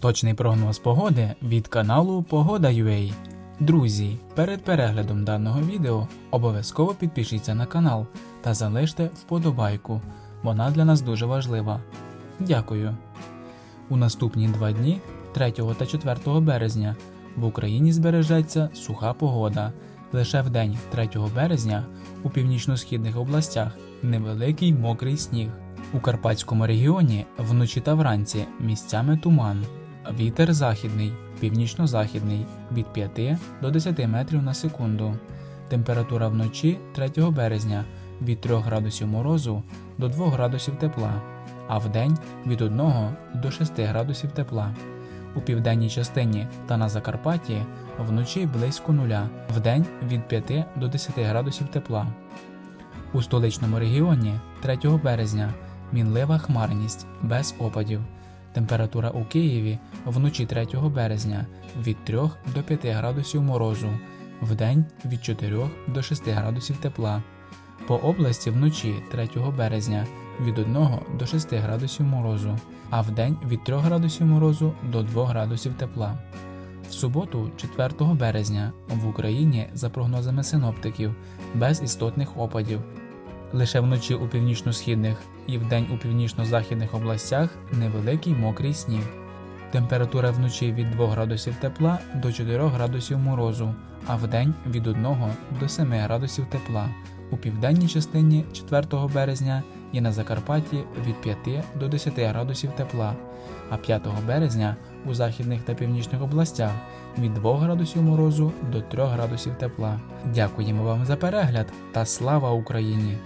Точний прогноз погоди від каналу Погода.ua. Друзі, перед переглядом даного відео обов'язково підпишіться на канал та залиште вподобайку. Вона для нас дуже важлива. Дякую. У наступні два дні, 3 та 4 березня, в Україні збережеться суха погода. Лише в день 3 березня у північно-східних областях невеликий мокрий сніг. У Карпатському регіоні вночі та вранці місцями туман. Вітер західний, північно-західний від 5 до 10 метрів на секунду. Температура вночі 3 березня від 3 градусів морозу до 2 градусів тепла, а вдень від 1 до 6 градусів тепла. У південній частині та на Закарпатті вночі близько нуля, вдень від 5 до 10 градусів тепла. У столичному регіоні 3 березня мінлива хмарність без опадів. Температура у Києві вночі 3 березня від 3 до 5 градусів морозу, вдень від 4 до 6 градусів тепла. По області вночі 3 березня від 1 до 6 градусів морозу, а вдень від 3 градусів морозу до 2 градусів тепла. В суботу, 4 березня, в Україні, за прогнозами синоптиків, без істотних опадів. Лише вночі у північно-східних і вдень у північно-західних областях невеликий мокрий сніг. Температура вночі від 2 градусів тепла до 4 градусів морозу, а вдень від 1 до 7 градусів тепла. У південній частині 4 березня і на Закарпатті від 5 до 10 градусів тепла, а 5 березня у західних та північних областях від 2 градусів морозу до 3 градусів тепла. Дякуємо вам за перегляд та слава Україні!